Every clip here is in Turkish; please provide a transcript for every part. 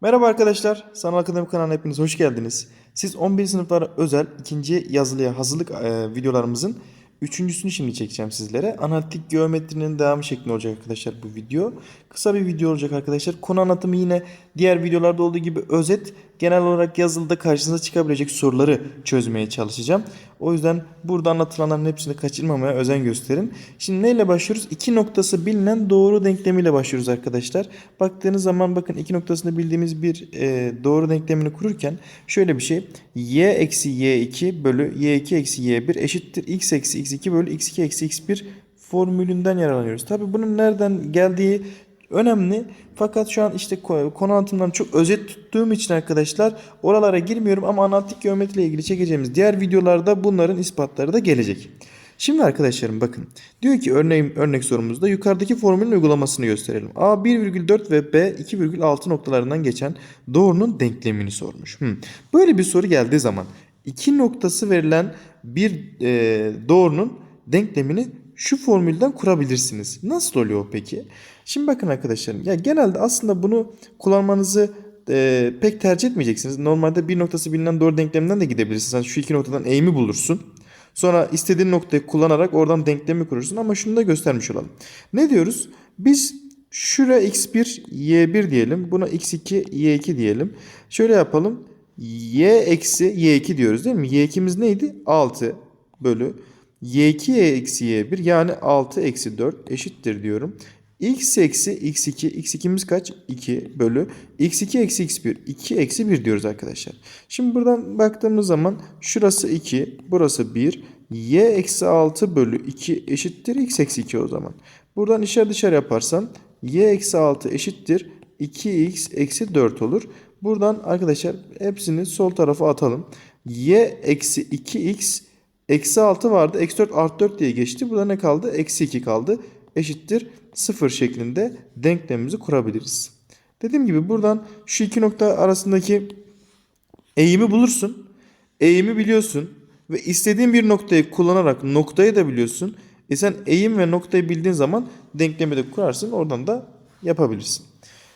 Merhaba arkadaşlar, Sanal Akademi kanalına hepiniz hoş geldiniz. Siz 11 sınıflara özel ikinci yazılıya hazırlık e, videolarımızın üçüncüsünü şimdi çekeceğim sizlere. Analitik geometrinin devamı şeklinde olacak arkadaşlar bu video. Kısa bir video olacak arkadaşlar. Konu anlatımı yine diğer videolarda olduğu gibi özet. Genel olarak yazılıda karşınıza çıkabilecek soruları çözmeye çalışacağım. O yüzden burada anlatılanların hepsini kaçırmamaya özen gösterin. Şimdi neyle başlıyoruz? İki noktası bilinen doğru denklemiyle başlıyoruz arkadaşlar. Baktığınız zaman bakın iki noktasını bildiğimiz bir e, doğru denklemini kururken şöyle bir şey. y eksi y2 bölü y2 eksi y1 eşittir x eksi x2 bölü x2 eksi x1 formülünden yararlanıyoruz. Tabi bunun nereden geldiği önemli. Fakat şu an işte ko- konu anlatımından çok özet tuttuğum için arkadaşlar oralara girmiyorum ama analitik geometri ile ilgili çekeceğimiz diğer videolarda bunların ispatları da gelecek. Şimdi arkadaşlarım bakın. Diyor ki örneğin örnek sorumuzda yukarıdaki formülün uygulamasını gösterelim. A 1,4 ve B 2,6 noktalarından geçen doğrunun denklemini sormuş. Hmm. Böyle bir soru geldiği zaman iki noktası verilen bir e, doğrunun denklemini şu formülden kurabilirsiniz. Nasıl oluyor peki? Şimdi bakın arkadaşlarım ya genelde aslında bunu kullanmanızı e, pek tercih etmeyeceksiniz. Normalde bir noktası bilinen doğru denkleminden de gidebilirsiniz. Sen şu iki noktadan eğimi bulursun. Sonra istediğin noktayı kullanarak oradan denklemi kurursun ama şunu da göstermiş olalım. Ne diyoruz? Biz şuraya x1, y1 diyelim. Buna x2, y2 diyelim. Şöyle yapalım. y eksi y2 diyoruz değil mi? y2'miz neydi? 6 bölü y2 eksi y1 yani 6 eksi 4 eşittir diyorum. x eksi x2 x2'miz kaç? 2 bölü x2 eksi x1 2 eksi 1 diyoruz arkadaşlar. Şimdi buradan baktığımız zaman şurası 2 burası 1 y eksi 6 bölü 2 eşittir x eksi 2 o zaman. Buradan içeri dışarı yaparsam y eksi 6 eşittir 2x eksi 4 olur. Buradan arkadaşlar hepsini sol tarafa atalım. y eksi 2x Eksi 6 vardı. Eksi 4 artı 4 diye geçti. Burada ne kaldı? Eksi 2 kaldı. Eşittir 0 şeklinde denklemimizi kurabiliriz. Dediğim gibi buradan şu iki nokta arasındaki eğimi bulursun. Eğimi biliyorsun. Ve istediğin bir noktayı kullanarak noktayı da biliyorsun. E sen eğim ve noktayı bildiğin zaman denklemi de kurarsın. Oradan da yapabilirsin.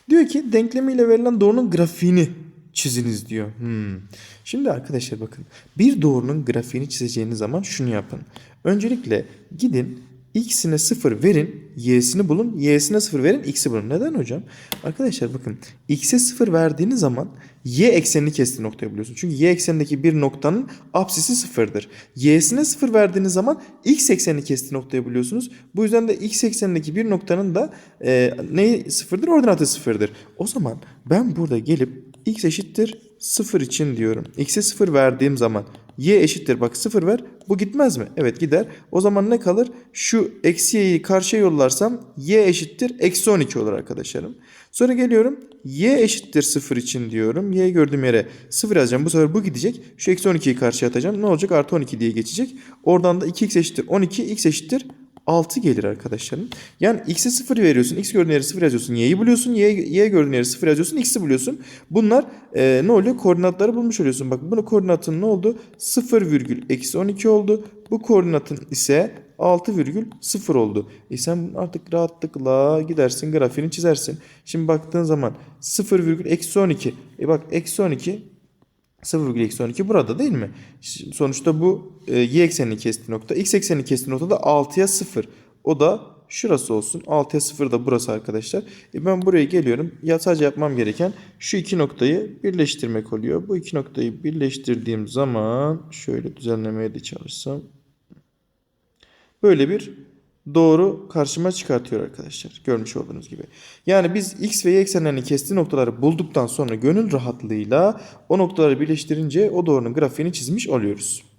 Diyor ki denklemiyle verilen doğrunun grafiğini çiziniz diyor. Hmm. Şimdi arkadaşlar bakın bir doğrunun grafiğini çizeceğiniz zaman şunu yapın. Öncelikle gidin x'ine 0 verin, y'sini bulun, y'sine 0 verin, x'i bulun. Neden hocam? Arkadaşlar bakın x'e 0 verdiğiniz zaman y eksenini kestiği noktayı buluyorsun. Çünkü y eksenindeki bir noktanın apsisi sıfırdır. y'sine 0 verdiğiniz zaman x eksenini kestiği noktayı buluyorsunuz. Bu yüzden de x eksenindeki bir noktanın da e, neyi sıfırdır? Ordinatı sıfırdır. O zaman ben burada gelip x eşittir 0 için diyorum. X'e 0 verdiğim zaman y eşittir bak 0 ver. Bu gitmez mi? Evet gider. O zaman ne kalır? Şu eksi y'yi karşıya yollarsam y eşittir eksi 12 olur arkadaşlarım. Sonra geliyorum y eşittir 0 için diyorum. y gördüğüm yere 0 yazacağım. Bu sefer bu gidecek. Şu eksi 12'yi karşıya atacağım. Ne olacak? Artı 12 diye geçecek. Oradan da 2x eşittir 12. x eşittir 6 gelir arkadaşlarım. Yani x'e 0 veriyorsun. x gördüğün yere 0 yazıyorsun. y'yi buluyorsun. y, y gördüğün yere 0 yazıyorsun. x'i buluyorsun. Bunlar e, ne oluyor? Koordinatları bulmuş oluyorsun. Bak bunu koordinatın ne oldu? 0 virgül eksi 12 oldu. Bu koordinatın ise 6 virgül 0 oldu. E sen artık rahatlıkla gidersin grafiğini çizersin. Şimdi baktığın zaman 0 virgül eksi 12. E bak eksi 12 0,12 burada değil mi? Sonuçta bu e, y eksenini kestiği nokta. X eksenini kestiği nokta da 6'ya 0. O da şurası olsun. 6'ya 0 da burası arkadaşlar. E ben buraya geliyorum. Ya sadece yapmam gereken şu iki noktayı birleştirmek oluyor. Bu iki noktayı birleştirdiğim zaman şöyle düzenlemeye de çalışsam. Böyle bir doğru karşıma çıkartıyor arkadaşlar. Görmüş olduğunuz gibi. Yani biz x ve y eksenlerini kestiği noktaları bulduktan sonra gönül rahatlığıyla o noktaları birleştirince o doğrunun grafiğini çizmiş oluyoruz.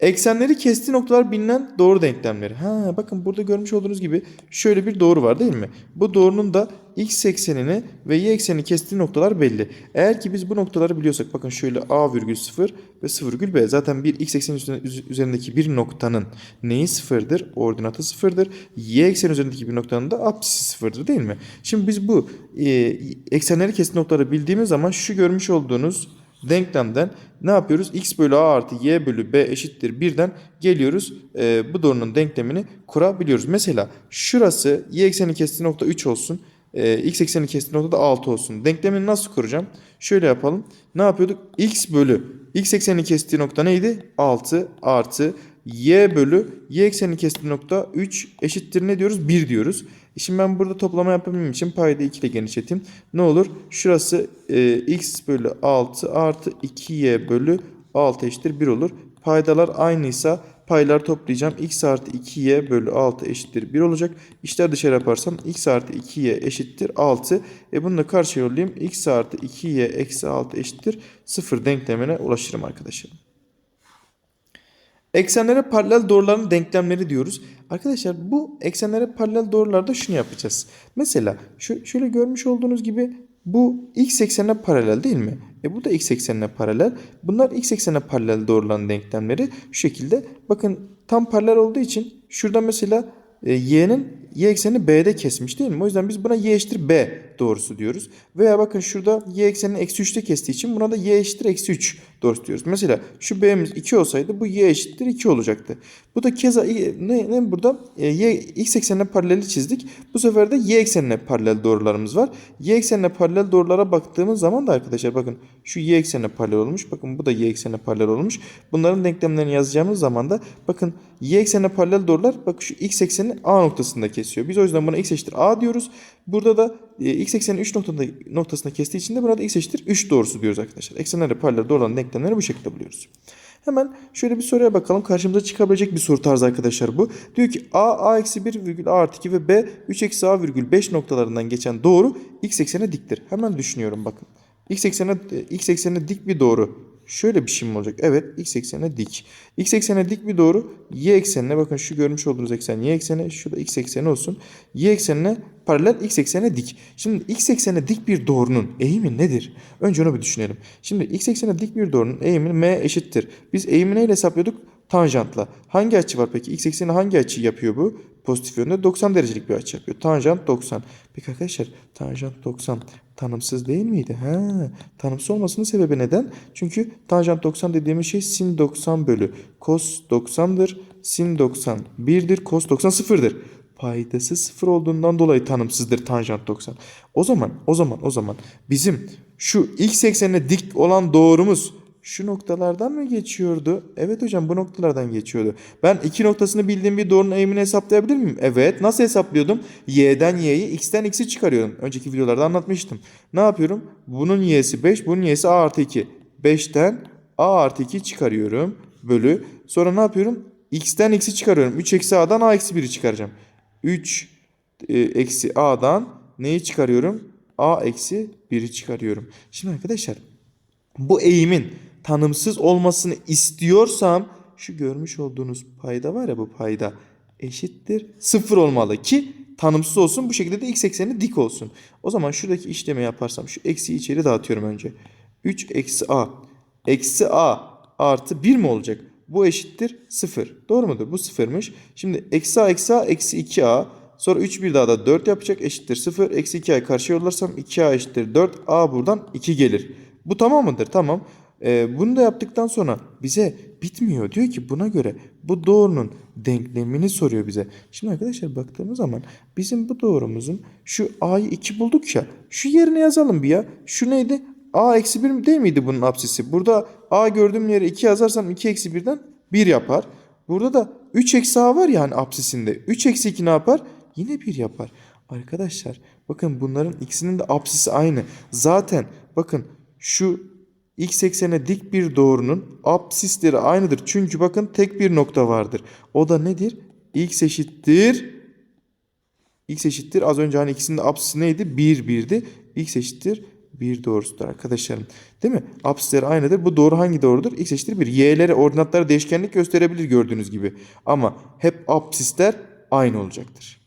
Eksenleri kestiği noktalar bilinen doğru denklemleri. Ha bakın burada görmüş olduğunuz gibi şöyle bir doğru var değil mi? Bu doğrunun da x eksenini ve y eksenini kestiği noktalar belli. Eğer ki biz bu noktaları biliyorsak bakın şöyle a virgül 0 ve 0 virgül b. Zaten bir x ekseni üzerindeki bir noktanın neyi sıfırdır? Ordinatı sıfırdır. Y ekseni üzerindeki bir noktanın da apsisi sıfırdır değil mi? Şimdi biz bu e, eksenleri kestiği noktaları bildiğimiz zaman şu görmüş olduğunuz denklemden ne yapıyoruz? x bölü a artı y bölü b eşittir 1'den geliyoruz. E, bu doğrunun denklemini kurabiliyoruz. Mesela şurası y ekseni kestiği nokta 3 olsun. e, x eksenini kestiği noktada 6 olsun. Denklemini nasıl kuracağım? Şöyle yapalım. Ne yapıyorduk? x bölü x eksenini kestiği nokta neydi? 6 artı y bölü y eksenini kestiği nokta 3 eşittir ne diyoruz? 1 diyoruz. Şimdi ben burada toplama yapabilmem için payda 2 ile genişleteyim. Ne olur? Şurası e, x bölü 6 artı 2y bölü 6 eşittir 1 olur. Paydalar aynıysa paylar toplayacağım. x artı 2y bölü 6 eşittir 1 olacak. İşler dışarı yaparsam x artı 2y eşittir 6. E bunu da karşı yollayayım. x artı 2y eksi 6 eşittir 0 denklemine ulaşırım arkadaşlar. Eksenlere paralel doğruların denklemleri diyoruz. Arkadaşlar bu eksenlere paralel doğrularda şunu yapacağız. Mesela şu, şöyle görmüş olduğunuz gibi bu x eksenine paralel değil mi? E bu da x eksenine paralel. Bunlar x eksenine paralel doğruların denklemleri. Şu şekilde bakın tam paralel olduğu için şurada mesela y'nin y eksenini b'de kesmiş değil mi? O yüzden biz buna y eşittir b doğrusu diyoruz. Veya bakın şurada y eksenini eksi 3'te kestiği için buna da y eşittir eksi 3 doğrusu diyoruz. Mesela şu b'miz 2 olsaydı bu y eşittir 2 olacaktı. Bu da keza ne, ne burada? E, y x eksenine paraleli çizdik. Bu sefer de y eksenine paralel doğrularımız var. Y eksenine paralel doğrulara baktığımız zaman da arkadaşlar bakın şu y eksenine paralel olmuş. Bakın bu da y eksenine paralel olmuş. Bunların denklemlerini yazacağımız zaman da bakın y eksenine paralel doğrular bak şu x eksenini a noktasında kesiyor. Biz o yüzden buna x eşittir a diyoruz. Burada da e, x eksenini 3 noktasında, noktasında kestiği için de buna da x eşittir 3 doğrusu diyoruz arkadaşlar. Eksenlere paralel doğruların denklemleri bu şekilde buluyoruz. Hemen şöyle bir soruya bakalım. Karşımıza çıkabilecek bir soru tarzı arkadaşlar bu. Diyor ki a, a eksi 1 virgül a artı 2 ve b 3 eksi a virgül 5 noktalarından geçen doğru x eksene diktir. Hemen düşünüyorum bakın. X eksenine, x eksenine dik bir doğru. Şöyle bir şey mi olacak? Evet x eksenine dik. X eksenine dik bir doğru y eksenine bakın şu görmüş olduğunuz eksen y ekseni şu x ekseni olsun. Y eksenine paralel x eksenine dik. Şimdi x eksenine dik bir doğrunun eğimi nedir? Önce onu bir düşünelim. Şimdi x eksenine dik bir doğrunun eğimi m eşittir. Biz eğimi neyle hesaplıyorduk? Tanjantla. Hangi açı var peki? X ekseni hangi açı yapıyor bu? Pozitif yönde 90 derecelik bir açı yapıyor. Tanjant 90. Peki arkadaşlar tanjant 90 tanımsız değil miydi? Ha, tanımsız olmasının sebebi neden? Çünkü tanjant 90 dediğimiz şey sin 90 bölü cos 90'dır. Sin 90 1'dir. Cos 90 sıfırdır. Paydası sıfır olduğundan dolayı tanımsızdır tanjant 90. O zaman o zaman o zaman bizim şu x eksenine dik olan doğrumuz şu noktalardan mı geçiyordu? Evet hocam bu noktalardan geçiyordu. Ben iki noktasını bildiğim bir doğrunun eğimini hesaplayabilir miyim? Evet. Nasıl hesaplıyordum? Y'den y'yi, x'ten x'i çıkarıyorum. Önceki videolarda anlatmıştım. Ne yapıyorum? Bunun y'si 5, bunun y'si a artı 2. 5'ten a artı 2 çıkarıyorum. Bölü. Sonra ne yapıyorum? x'ten x'i çıkarıyorum. 3 eksi a'dan a eksi 1'i çıkaracağım. 3 e, eksi a'dan neyi çıkarıyorum? a eksi 1'i çıkarıyorum. Şimdi arkadaşlar bu eğimin tanımsız olmasını istiyorsam şu görmüş olduğunuz payda var ya bu payda eşittir sıfır olmalı ki tanımsız olsun bu şekilde de x ekseni dik olsun. O zaman şuradaki işlemi yaparsam şu eksiyi içeri dağıtıyorum önce. 3 eksi a eksi a artı 1 mi olacak? Bu eşittir 0. Doğru mudur? Bu sıfırmış. Şimdi eksi a eksi a eksi 2a Sonra 3 bir daha da 4 yapacak eşittir 0. Eksi 2a'yı karşıya yollarsam 2a eşittir 4. a buradan 2 gelir. Bu tamam mıdır? Tamam. Ee, bunu da yaptıktan sonra bize bitmiyor. Diyor ki buna göre bu doğrunun denklemini soruyor bize. Şimdi arkadaşlar baktığımız zaman bizim bu doğrumuzun şu a'yı 2 bulduk ya. Şu yerine yazalım bir ya. Şu neydi? a eksi 1 değil miydi bunun apsisi? Burada a gördüğüm yere 2 yazarsam 2 eksi 1'den 1 yapar. Burada da 3 eksi a var yani apsisinde. 3 eksi 2 ne yapar? Yine 1 yapar. Arkadaşlar bakın bunların ikisinin de apsisi aynı. Zaten bakın şu x eksene dik bir doğrunun apsisleri aynıdır. Çünkü bakın tek bir nokta vardır. O da nedir? x eşittir x eşittir az önce hani ikisinin apsisi neydi? 1 1'di. x eşittir 1 doğrusudur arkadaşlarım. Değil mi? Apsisleri aynıdır. Bu doğru hangi doğrudur? x eşittir 1. Y'lere ordinatlara değişkenlik gösterebilir gördüğünüz gibi. Ama hep apsisler aynı olacaktır.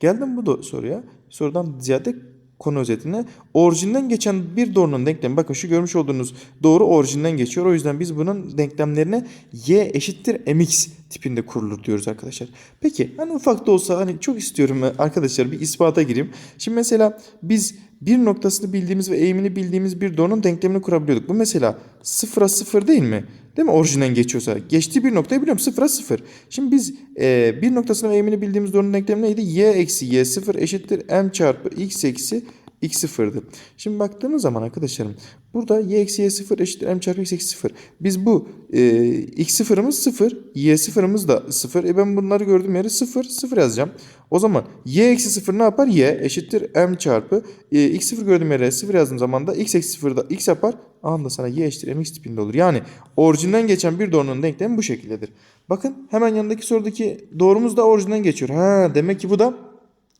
Geldim bu soruya. Sorudan ziyade konu özetine. Orijinden geçen bir doğrunun denklemi. Bakın şu görmüş olduğunuz doğru orijinden geçiyor. O yüzden biz bunun denklemlerine y eşittir mx tipinde kurulur diyoruz arkadaşlar. Peki hani ufak da olsa hani çok istiyorum arkadaşlar bir ispata gireyim. Şimdi mesela biz bir noktasını bildiğimiz ve eğimini bildiğimiz bir doğrunun denklemini kurabiliyorduk. Bu mesela sıfıra sıfır değil mi? Değil mi? Orijinden geçiyorsa. Geçtiği bir noktayı biliyorum sıfıra sıfır. Şimdi biz e, bir noktasını ve eğimini bildiğimiz doğrunun denklemi neydi? y eksi y sıfır eşittir m çarpı x eksi x sıfırdı. Şimdi baktığımız zaman arkadaşlarım burada y eksi y sıfır eşittir m çarpı x eksi sıfır. Biz bu e, x sıfırımız sıfır, y sıfırımız da sıfır. E ben bunları gördüğüm yere sıfır, sıfır yazacağım. O zaman y eksi sıfır ne yapar? y eşittir m çarpı e, x sıfır gördüğüm yere sıfır yazdığım zaman da x eksi sıfır da x yapar. Anında sana y eşittir mx tipinde olur. Yani orijinden geçen bir doğrunun denklemi bu şekildedir. Bakın hemen yanındaki sorudaki doğrumuz da orijinden geçiyor. Ha demek ki bu da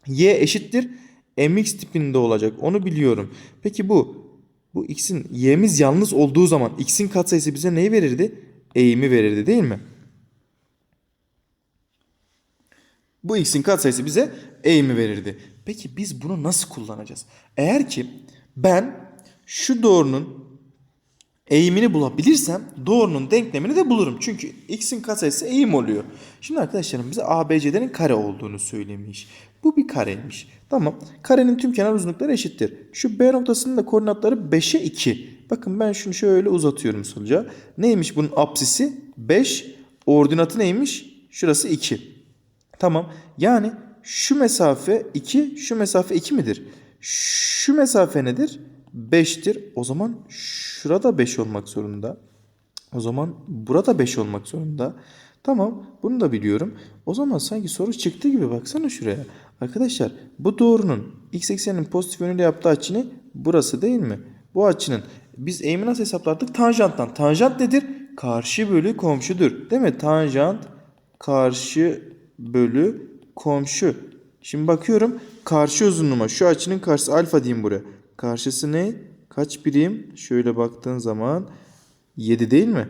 y eşittir mx tipinde olacak. Onu biliyorum. Peki bu bu x'in y'miz yalnız olduğu zaman x'in katsayısı bize neyi verirdi? Eğimi verirdi değil mi? Bu x'in katsayısı bize eğimi verirdi. Peki biz bunu nasıl kullanacağız? Eğer ki ben şu doğrunun eğimini bulabilirsem doğrunun denklemini de bulurum. Çünkü x'in katsayısı eğim oluyor. Şimdi arkadaşlarım bize ABC'lerin kare olduğunu söylemiş. Bu bir kareymiş. Tamam. Karenin tüm kenar uzunlukları eşittir. Şu B noktasının da koordinatları 5'e 2. Bakın ben şunu şöyle uzatıyorum sonuca. Neymiş bunun apsisi? 5. Ordinatı neymiş? Şurası 2. Tamam. Yani şu mesafe 2, şu mesafe 2 midir? Şu mesafe nedir? 5'tir. O zaman şurada 5 olmak zorunda. O zaman burada 5 olmak zorunda. Tamam bunu da biliyorum. O zaman sanki soru çıktı gibi baksana şuraya. Arkadaşlar bu doğrunun x ekseninin pozitif yönüyle yaptığı açı Burası değil mi? Bu açının biz eğimi nasıl hesaplardık? Tanjanttan. Tanjant nedir? Karşı bölü komşudur. Değil mi? Tanjant karşı bölü komşu. Şimdi bakıyorum karşı uzunluğuma şu açının karşısı alfa diyeyim buraya. Karşısı ne? Kaç birim? Şöyle baktığın zaman 7 değil mi?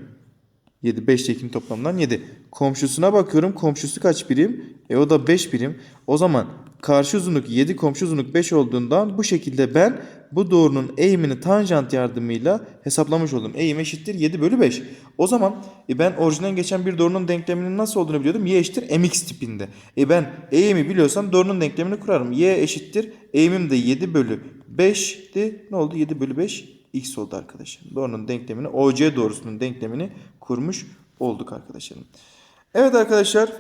7 5 ile 2'nin toplamından 7. Komşusuna bakıyorum. Komşusu kaç birim? E o da 5 birim. O zaman karşı uzunluk 7 komşu uzunluk 5 olduğundan bu şekilde ben bu doğrunun eğimini tanjant yardımıyla hesaplamış oldum. Eğim eşittir 7 bölü 5. O zaman e ben orijinden geçen bir doğrunun denkleminin nasıl olduğunu biliyordum. Y eşittir mx tipinde. E ben eğimi biliyorsam doğrunun denklemini kurarım. Y eşittir eğimim de 7 bölü 5'ti. Ne oldu? 7 bölü 5 x oldu arkadaşlar. Doğrunun denklemini OC doğrusunun denklemini kurmuş olduk arkadaşlarım. Evet arkadaşlar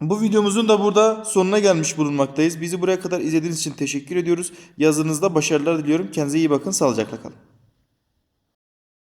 bu videomuzun da burada sonuna gelmiş bulunmaktayız. Bizi buraya kadar izlediğiniz için teşekkür ediyoruz. Yazınızda başarılar diliyorum. Kendinize iyi bakın. Sağlıcakla kalın.